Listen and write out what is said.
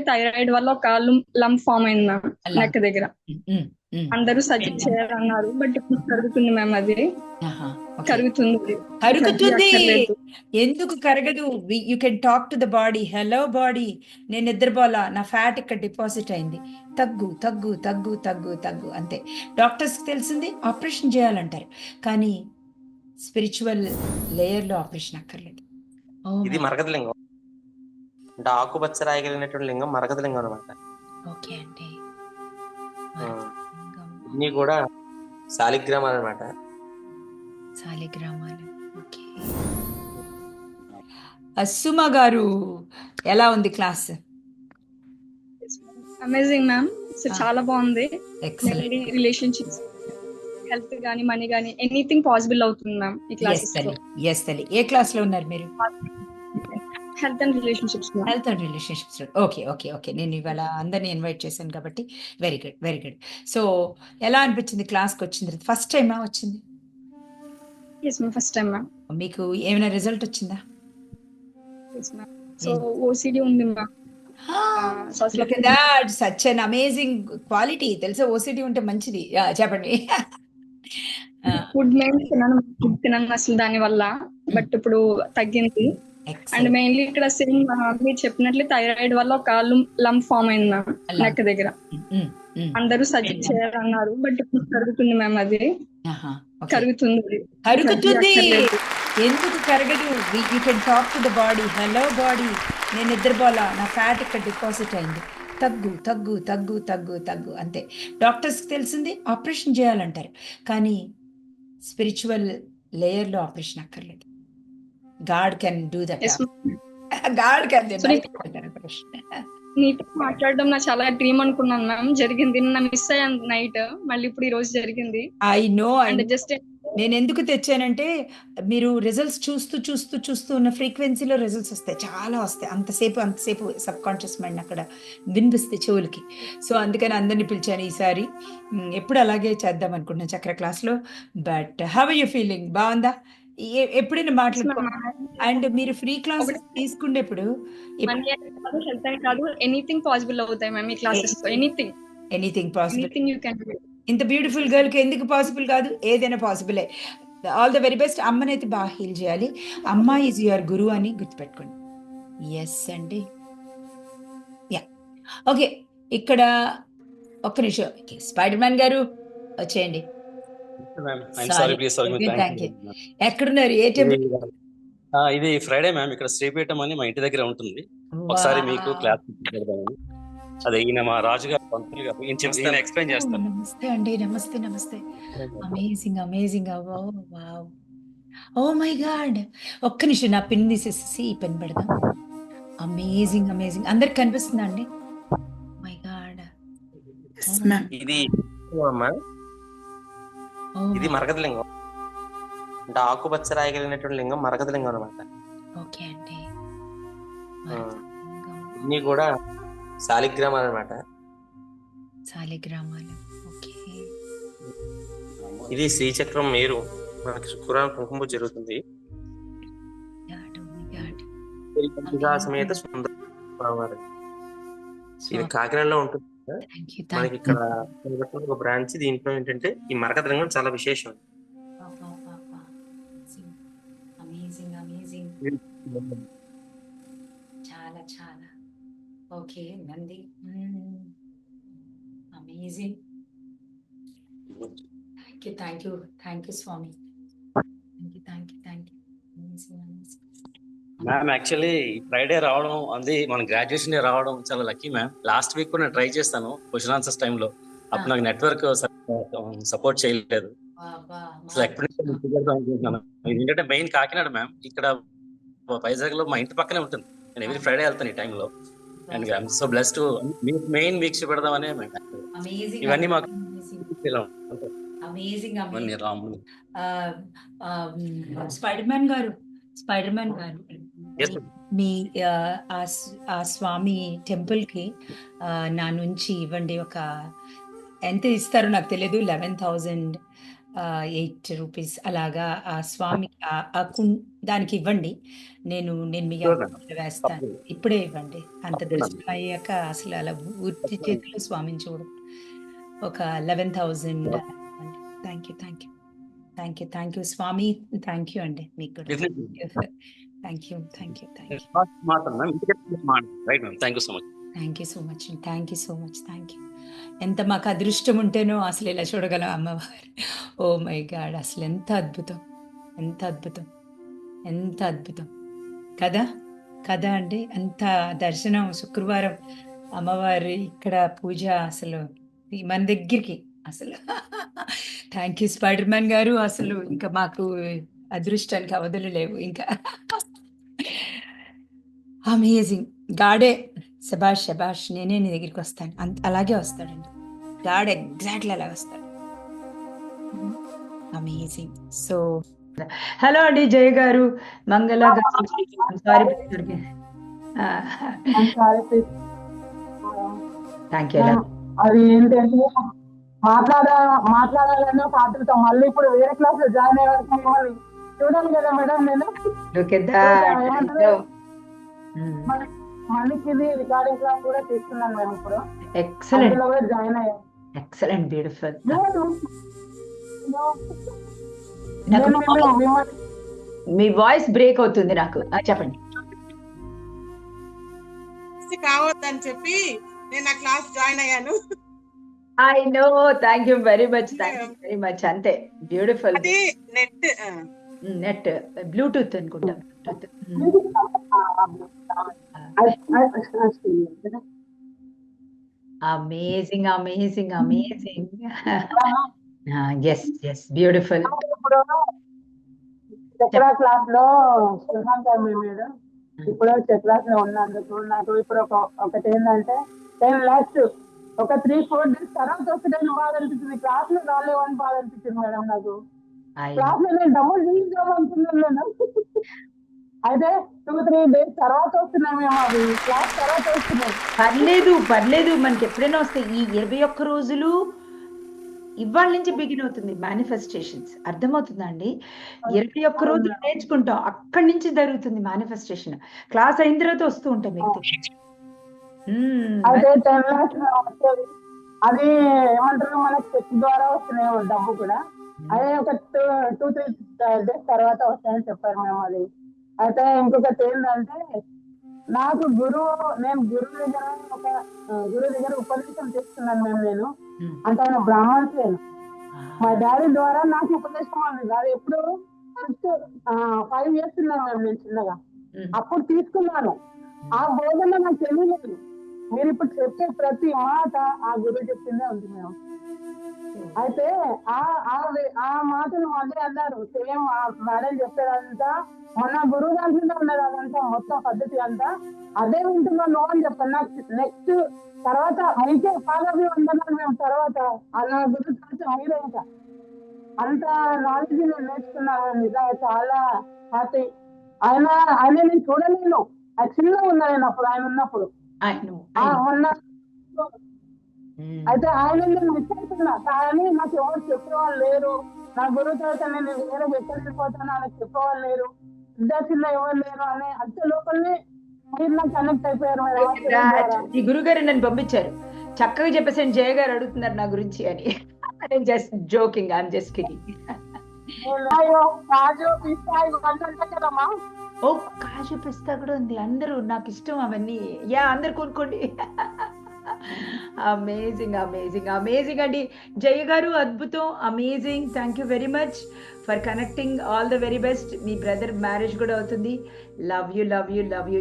చెప్పినట్లు థైరాయిడ్ వల్ల ఒక లంప్ ఫామ్ అయింది. నెక్ దగ్గర. అందరూ సజెస్ట్ చేయాలన్నారు బట్ ఇప్పుడు కరుగుతుంది మ్యామ్ అది. కరుగుతుంది. కరుగుతుంది. ఎందుకు కరగదు? You can talk to the body hello body నేను నిద్రపోలా నా ఫ్యాట్ ఇక్కడ డిపాజిట్ అయింది. తగ్గు తగ్గు తగ్గు తగ్గు తగ్గు అంతే. డాక్టర్స్ తెలిసింది ఆపరేషన్ చేయాలంటారు. కానీ స్పిరిచువల్ లేయర్లో ఆపరేషన్ అక్కర్లేదు. ఇది మరగద లింగం. అంటే ఆకుపచ్చ రాయగలిగినటువంటి లింగం మరగద లింగం అనమాట ఓకే అండి. ఇన్ని కూడా శాలిగ్రామాలు అనమాట సాలిగ్రామాలు ఓకే. సుమ గారు ఎలా ఉంది క్లాస్? Amazing ma'am so. చాలా బాగుంది. ఎక్సలెంట్ రిలేషన్షిప్స్ హెల్త్ గానీ మనీ గానీ ఎనీథింగ్ పాసిబుల్ అవుతుంది మ్యామ్ ఈ తల్లి. ఎస్ తల్లి. ఏ క్లాస్లో ఉన్నారు మీరు? Health and relationships health and relationships okay okay okay నేను ఇవాళ అందరిని ఇన్వైట్ చేశాను కాబట్టి very good very good so ఎలా అనిపించింది క్లాస్కి వచ్చింది ఫస్ట్ టైమా వచ్చింది? Yes ma'am first time ma'am మీకు ఏమైనా రిజల్ట్ వచ్చిందా? ఎస్ మ్యామ్ సో ఓసిడి ఉంది ma'am such an amazing quality తెలుసా? ఓసిటీ ఉంటే మంచిది. చెప్పండి. ఫుడ్ మేము తినను తినను అసలు దాని వల్ల బట్ ఇప్పుడు తగ్గింది. అండ్ మెయిన్లీ ఇక్కడ సేమ్ మీరు చెప్పినట్లు థైరాయిడ్ వల్ల ఒక లంప్ ఫామ్ అయింది మ్యామ్. నెక్ దగ్గర. అందరూ సజెస్ట్ చేయాలన్నారు బట్ ఇప్పుడు కరుగుతుంది మ్యామ్ అది. కరుగుతుంది కరుగుతుంది. ఎందుకు కరగదు? You can talk to the body hello body నేను నిద్రపోలా నా ఫ్యాట్ ఇక్కడ డిపాజిట్ అయింది. తగ్గు తగ్గు తగ్గు తగ్గు తగ్గు. అంతే. డాక్టర్స్కి తెలిసింది ఆపరేషన్ చేయాలంటారు. కానీ స్పిరిచువల్ లేయర్లో ఆపరేషన్ అక్కర్లేదు. God can do that. God can. Neat మాట్లాడడం నా చాలా డ్రీమ్ అనుకున్నాను మ్యామ్ జరిగింది. నిన్న మిస్ అయ్యాను నైట్ మళ్ళీ ఇప్పుడు ఈ రోజు జరిగింది. ఐ నో అండ్ జస్ట్ నేను ఎందుకు తెచ్చానంటే మీరు రిజల్ట్స్ చూస్తూ చూస్తూ చూస్తూ ఉన్న ఫ్రీక్వెన్సీలో రిజల్ట్స్ వస్తాయి. చాలా వస్తాయి. అంతసేపు అంతసేపు సబ్ కాన్షియస్ మైండ్ అక్కడ వినిపిస్తాయి చెవులకి. సో అందుకని అందరిని పిలిచాను ఈసారి. ఎప్పుడు అలాగే చేద్దాం అనుకుంటున్నాను చక్ర క్లాస్లో బట్ హవ్ యూ ఫీలింగ్ బాగుందా? ఎప్పుడైనా మాట్లాడుకో? అండ్ మీరు ఫ్రీ క్లాస్ తీసుకునేప్పుడు కాదు హెల్త్ అని కాదు ఎనీథింగ్ పాసిబుల్ అవుతాయి మ్యామ్ ఈ classes. Anything. Anything possible. You can ఇంత బ్యూటిఫుల్ గర్ల్కి ఎందుకు పాసిబుల్ కాదు? ఏదైనా పాసిబులే. All the very best. అమ్మనైతే బాగా హీల్ చేయాలి. అమ్మ ఈజ్ యువర్ గురువు అని గుర్తుపెట్టుకోండి. ఎస్ అండి. యా ఓకే ఇక్కడ ఒక్క నిమిషం. స్పైడర్ మ్యాన్ గారు వచ్చేయండి. ఎక్కడున్నారు? ఏ టెంపుల్ ఇది ఫ్రైడే మ్యామ్ ఇక్కడ శ్రీపీఠం అని మా ఇంటి దగ్గర ఉంటుంది. ఒకసారి మీకు క్లాస్ అదే ఈయన మా రాజు గారు పంతులు గారు. ఈయన ఎక్స్ప్లెయిన్ చేస్తాను నమస్తే అండి. నమస్తే నమస్తే. Amazing amazing wow oh my God ఒక్క నిమిషం నా పిన్ తీసేసి ఈ పెన్ పెడదాం. అమేజింగ్ అమేజింగ్ అందరికి కనిపిస్తుందా అండి? మై గాడ్ ఇది ఇది మరగద లింగం అంటే ఆకుపచ్చ రాయగలిగినటువంటి లింగం మరగద లింగం అనమాట ఓకే అండి. ఇన్ని కూడా శాలిగ్రామాలు అనమాట ఓకే. ఇది శ్రీచక్రం మేరు. మనకి శుక్రవారం కుంకుమ జరుగుతుంది. సమేత సుందర. ఇది కాకినాడలో ఉంటుంది. మనకి ఇక్కడ ఒక బ్రాంచ్ దీంట్లో ఏంటంటే ఈ మరకత లింగం చాలా విశేషం. Amazing amazing. చాలా చాలా. Okay Nandi. Amazing. Thank you thank you thank you Swamy. Thank you thank you thank you amazing amazing ma'am actually Friday రావడం అది మన గ్రాడ్యుయేషన్ డే రావడం చాలా లక్కీ మ్యామ్ లాస్ట్ వీక్ కూడా ట్రై చేస్తాను క్వశ్చన్ ఆన్సర్స్ టైంలో అప్పుడు నాకు నెట్వర్క్ సపోర్ట్ చేయలేదు. అసలు ఏంటంటే మెయిన్ కాకినాడ మ్యామ్ ఇక్కడ వైజాగ్లో మా ఇంటి పక్కనే ఉంటుంది. నేను ఎవ్రీ ఫ్రైడే వెళ్తాను ఈ టైంలో and I'm so bless to main weeks పెడదామనే ఇవన్నీ మాకు అమేజింగ్ స్పైడర్ మ్యాన్ గారు స్పైడర్ మ్యాన్ గారు. మీ ఆ, స్వామి టెంపుల్కి నా నుంచి ఇవ్వండి ఒక ఎంత ఇస్తారో నాకు తెలియదు లెవెన్ థౌజండ్ ఎయిట్ రూపీస్ అలాగా ఆ స్వామి దానికి ఇవ్వండి. నేను నేను మీ వేస్తాను. ఇప్పుడే ఇవ్వండి. అంత. దర్శనం అయ్యాక అసలు అలా తప్పకుండా. చేతిలో స్వామిని చూడు ఒక eleven thousand thank you thank you thank you thank you Swamy thank you అండి మీకు. Thank you thank you thank you మాత్రం right ma'am thank you so much thank you so much thank you so much thank you ఎంత మాకు అదృష్టం ఉంటేనో అసలు ఇలా చూడగలం అమ్మవారు. ఓ మై గాడ్ అసలు ఎంత అద్భుతం ఎంత అద్భుతం ఎంత అద్భుతం. కదా కదా అండి అంత దర్శనం శుక్రవారం అమ్మవారి ఇక్కడ పూజ అసలు ఈ మన దగ్గరికి అసలు. థ్యాంక్ యూ స్పైడర్ మ్యాన్ గారు అసలు ఇంకా మాకు అదృష్టానికి అవధులు లేవు ఇంకా. అమేజింగ్ గాడే. శబాష్ శబాష్ నేనే నీ దగ్గరికి వస్తాను. అంత అలాగే వస్తాడండి. గాడ్ ఎగ్జాక్ట్లీ అలా వస్తాడు. అమేజింగ్ సో హలో అండి జయ గారు. మంగళ సారీ థ్యాంక్ యూ అది ఏంటంటే మాట్లాడ మాట్లాడాలనే ఒక ఆతృత మళ్ళీ ఇప్పుడు వేరే క్లాస్లో జాయిన్ అయ్యే వరకు మిమ్మల్ని చూడాలి కదా మేడం నేను మళ్ళీ- మళ్ళీ ఇది రికార్డింగ్ క్లాస్ కూడా తీసుకున్నాను మేము ఇప్పుడు. ఎక్సలెంట్ జాయిన్ అయ్యాను ఎక్సలెంట్ బ్యూటిఫుల్ మీ వాయిస్ బ్రేక్ అవుతుంది నాకు. చెప్పండి. కావద్దని చెప్పి నేను ఆ క్లాస్ జాయిన్ అయ్యాను. I know thank you very much thank you very much అంతే. బ్యూటిఫుల్ అది నెట్ నెట్ బ్లూటూత్ అనుకుంటా. Amazing amazing amazing yes yes beautiful Chakra క్లాస్లో గారు మేడం ఇప్పుడు క్లాస్లో ఉన్నందుకు నాకు ఇప్పుడు ఒక ఒకటి ఏంటంటే టెన్ లాక్స్ ఒక త్రీ ఫోర్ డేస్ తర్వాత నేను బాధ అనిపించింది. క్లాస్లో రాలేవని బాధ అనిపించింది మేడం నాకు. క్లాస్లో నేను డబ్బులు తీసుకోవాలనుకున్నాను నేను అయితే టూ త్రీ డేస్ తర్వాత వస్తున్నాయి మేము అవి. క్లాస్ తర్వాత వస్తున్నాయి. పర్లేదు పర్లేదు. మనకి ఎప్పుడైనా వస్తాయి. ఈ ఇరవై ఒక్క రోజులు ఇవాళ నుంచి బిగిన్ అవుతుంది మేనిఫెస్టేషన్స్ అర్థమవుతుందా అండి? ఇరవై ఒక్క రోజులు నేర్చుకుంటాం. అక్కడి నుంచి జరుగుతుంది మేనిఫెస్టేషన్ క్లాస్ అయిన తర్వాత వస్తూ ఉంటాం మీకు అది ఏమంటారు మనకి చెక్ ద్వారా వస్తున్నాయి డబ్బు కూడా. అదే ఒక టూ త్రీ డేస్ తర్వాత వస్తాయని చెప్పారు మేము అది. అయితే ఇంకొకటి ఏంటంటే నాకు గురువు నేను గురువు దగ్గర ఒక గురువు దగ్గర ఉపదేశం తీసుకున్నాను మేము నేను. అంటే ఆయన బ్రాహ్మణ్స్ నేను మా డాడీ ద్వారా నాకు ఉపదేశం అంది అది ఎప్పుడు ఫిఫ్త్ ఫైవ్ ఇయర్స్ ఉన్నాను మేము నేను చిన్నగా. అప్పుడు తీసుకున్నాను. ఆ బోధన నాకు తెలియలేదు. మీరు ఇప్పుడు చెప్పే ప్రతి మాట ఆ గురువు చెప్పిందే ఉంది మేము అయితే ఆ ఆ మాటలు మళ్ళీ అన్నారు. సేమ్ ఆ మేడం చెప్పేదంతా మన గురువు దాంట్లో ఉన్నది అదంతా మొత్తం పద్ధతి అంతా. అదే వింటున్నాను అని చెప్పాను నాకు నెక్స్ట్ తర్వాత మీకే పాలవి ఉందన్నాను మేము తర్వాత అలా గురువు తర్వాత మీరే ఇంకా అంత నాలెడ్జ్ నేను నేర్చుకున్నాను. నిజంగా చాలా హ్యాపీ ఆయన ఆయన నేను చూడలేను. యాక్చువల్గా ఉన్నా నేను అప్పుడు ఆయన ఉన్నప్పుడు. మొన్న. అయితే మిస్ అవుతున్నా కానీ నాకు ఎవరు చెప్పేవాళ్ళు లేరు. నా గురువు తర్వాత నేను వేరే ఎక్కడ వెళ్ళిపోతాను ఆయనకు చెప్పేవాళ్ళు లేరు. విద్యార్థుల్లో ఎవరు లేరు అని అంత లోపలనే మీరు నాకు కనెక్ట్ అయిపోయారు. ఈ గురుగారు నన్ను పంపించారు. చక్కగా చెప్పేసాను జయ గారు అడుగుతున్నారు నా గురించి అని. నేను just joking I'm just kidding పిస్తా ఇవన్నీ కదమ్మా. ఓ కాజు పిస్తా కూడా ఉంది. అందరూ నాకు ఇష్టం అవన్నీ. యా అందరు కొనుక్కోండి. అమేజింగ్ అమేజింగ్ అమేజింగ్ అండి జయ గారు అద్భుతం amazing thank you very much for connecting all the very best me brother marriage కూడా అవుతుంది. Love you love you love you